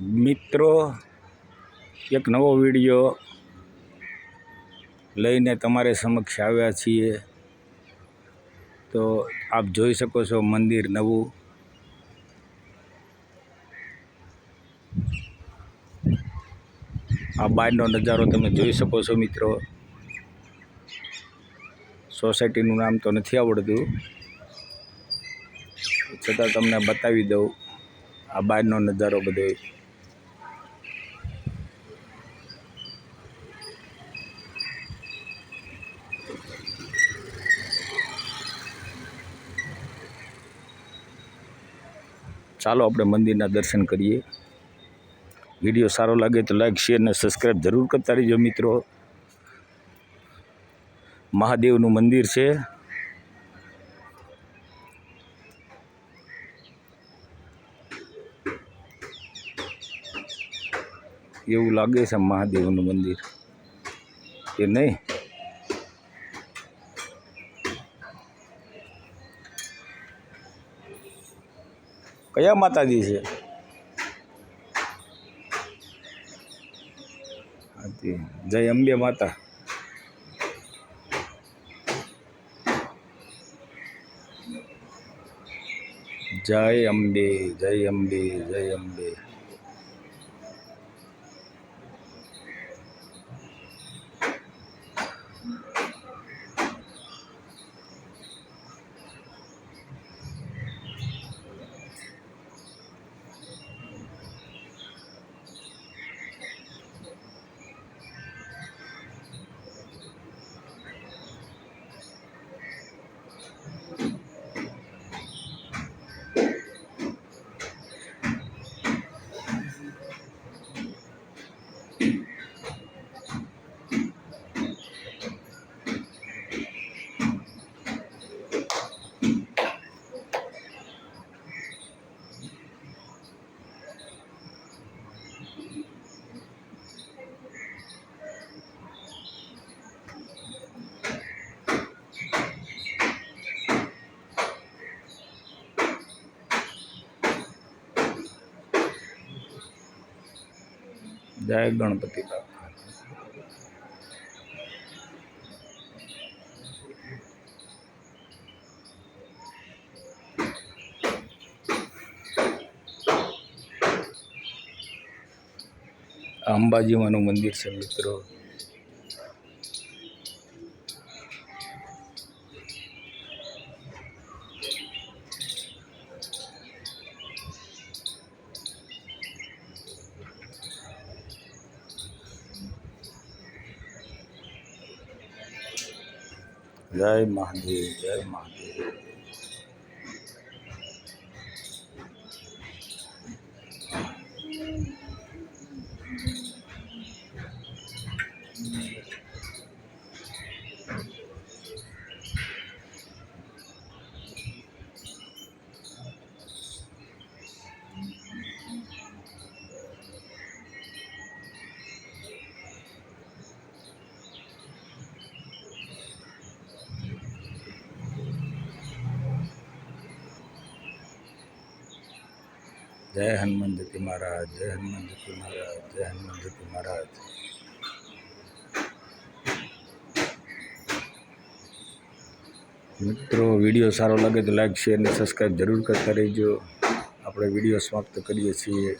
મિત્રો, એક નવો વીડિયો લઈને તમારે સમક્ષ આવ્યા છીએ. તો આપ જોઈ શકો છો મંદિર નવું. આ બહારનો નજારો તમે જોઈ શકો છો મિત્રો. સોસાયટીનું નામ તો નથી આવડતું. છતાં તમને બતાવી દઉં આ બહારનો નજારો બધો. ચાલો આપણે મંદિરના દર્શન કરીએ. વીડિયો સારો લાગે તો લાઈક, શેર અને સબસ્ક્રાઈબ જરૂર કરતા રહેજો મિત્રો. મહાદેવનું મંદિર છે. એવું લાગે છે મહાદેવનું મંદિર. કે નહીં? કયા માતાજી છે? જય અંબે માતા. જય અંબે જય અંબે જય અંબે. જય ગણપતિ બાપા. આ મંદિર છે મિત્રો. જય મહાદેવ જય મહાદેવ. જય હનુમાન જતી મહારાજ, જય હનુમાન જતી મહારાજ, જય હનુમાન જતી મહારાજ. મિત્રો, વીડિયો સારો લાગે તો લાઈક શેર અને સબસ્ક્રાઈબ જરૂર કરતા રહેજો. આપણે વીડિયો સમાપ્ત કરીએ છીએ.